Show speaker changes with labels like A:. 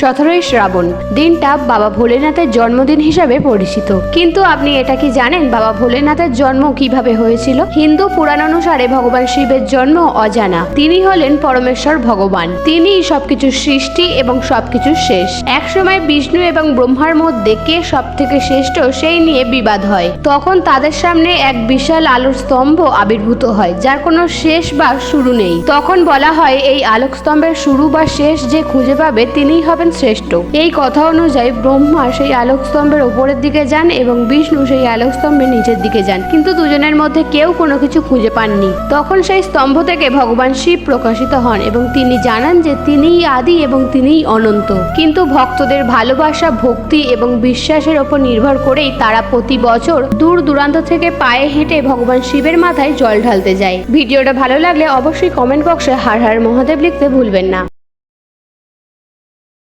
A: সতেরোই শ্রাবণ। দিনটা বাবা ভোলেনাথের জন্মদিন হিসাবে পরিচিত। কিন্তু আপনি এটা কি জানেন বাবা ভোলেনাথের জন্ম কীভাবে হয়েছিল? হিন্দু পুরাণ অনুসারে ভগবান শিবের জন্ম অজানা। তিনি হলেন পরমেশ্বর ভগবান। তিনি সবকিছু সৃষ্টি এবং সবকিছু শেষ। একসময় বিষ্ণু এবং ব্রহ্মার মধ্যে কে সব থেকে শ্রেষ্ঠ সেই নিয়ে বিবাদ হয়। তখন তাদের সামনে এক বিশাল আলোর স্তম্ভ আবির্ভূত হয়, যার কোনো শেষ বা শুরু নেই। তখন বলা হয়, এই আলোক স্তম্ভের শুরু বা শেষ যে খুঁজে পাবে তিনিই হবেন শ্রেষ্ঠ। এই কথা অনুযায়ী ব্রহ্মা সেই আলোক স্তম্ভের ওপরের দিকে যান এবং বিষ্ণু সেই আলোক স্তম্ভের নিচের দিকে যান। কিন্তু দুজনের মধ্যে কেউ কোনো কিছু খুঁজে পাননি। তখন সেই স্তম্ভ থেকে ভগবান শিব প্রকাশিত হন এবং তিনি জানান যে তিনিই আদি এবং তিনিই অনন্ত। কিন্তু ভক্তদের ভালোবাসা, ভক্তি এবং বিশ্বাসের ওপর নির্ভর করেই তারা প্রতি বছর দূর দূরান্ত থেকে পায়ে হেঁটে ভগবান শিবের মাথায় জল ঢালতে যায়। ভিডিওটা ভালো লাগলে অবশ্যই কমেন্ট বক্সে হার হার মহাদেব লিখতে ভুলবেন না।